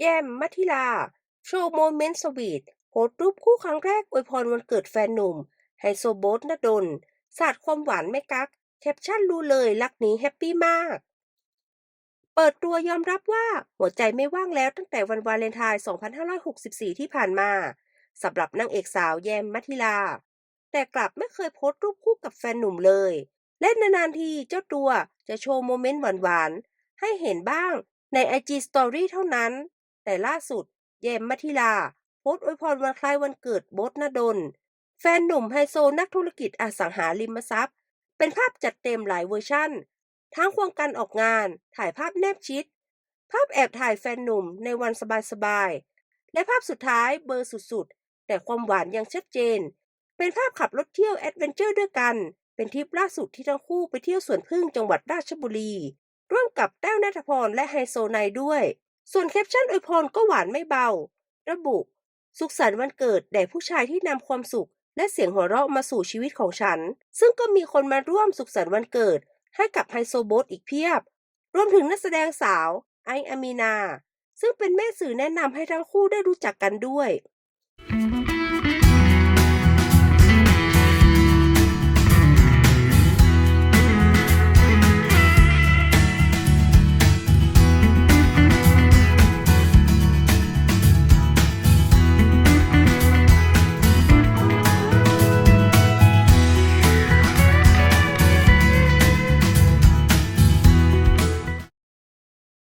แยมมัทิลา โชว์โมเมนต์สวีทโพสรูปคู่ครั้งแรกอวยพรวันเกิดแฟนหนุ่ม ไฮโซโบทนดล สาดความหวานไม่กัก แคปชั่นรู้เลยรักนี้แฮปปี้มาก เปิดตัวยอมรับว่าหัวใจไม่ว่างแล้วตั้งแต่วันวาเลนไทน์ 2564 ที่ผ่านมาสำหรับนางเอกสาวแยมมัทิลา แต่กลับไม่เคยโพสต์รูปคู่กับแฟนหนุ่มเลย และนานๆทีเจ้าตัวจะโชว์โมเมนต์หวานๆให้เห็นบ้างใน IG Story เท่านั้น แต่ล่าสุดแยมมัทิลาโพสต์อวยพรวันคล้ายวันเกิดโบทนดล แฟนหนุ่มไฮโซนักธุรกิจอสังหาริมทรัพย์ เป็นภาพจัดเต็มหลายเวอร์ชั่น ทั้งควงกันออกงาน ถ่ายภาพแนบชิด ภาพแอบถ่ายแฟนหนุ่มในวันสบายๆ และภาพสุดท้ายเบอร์สุดๆ แต่ความหวานยังชัดเจน เป็นภาพขับรถเที่ยวแอดเวนเจอร์ด้วยกัน เป็นทริปล่าสุดที่ทั้งคู่ไปเที่ยวสวนพึ่งจังหวัดราชบุรี ร่วมกับแต้วนัทพรและไฮโซไนด้วย ส่วนแคปชั่นอวยพรก็หวานไม่เบา ระบุ สุขสันต์วันเกิดแด่ผู้ชายที่นำความสุข และเสียงหัวเราะมาสู่ชีวิตของฉัน ซึ่งก็มีคนมาร่วมสุขสันต์วันเกิด ให้กับไฮโซโบทอีกเพียบ รวมถึงนักแสดงสาวไออามีนา ซึ่งเป็นแม่สื่อแนะนำให้ทั้งคู่ได้รู้จักกันด้วย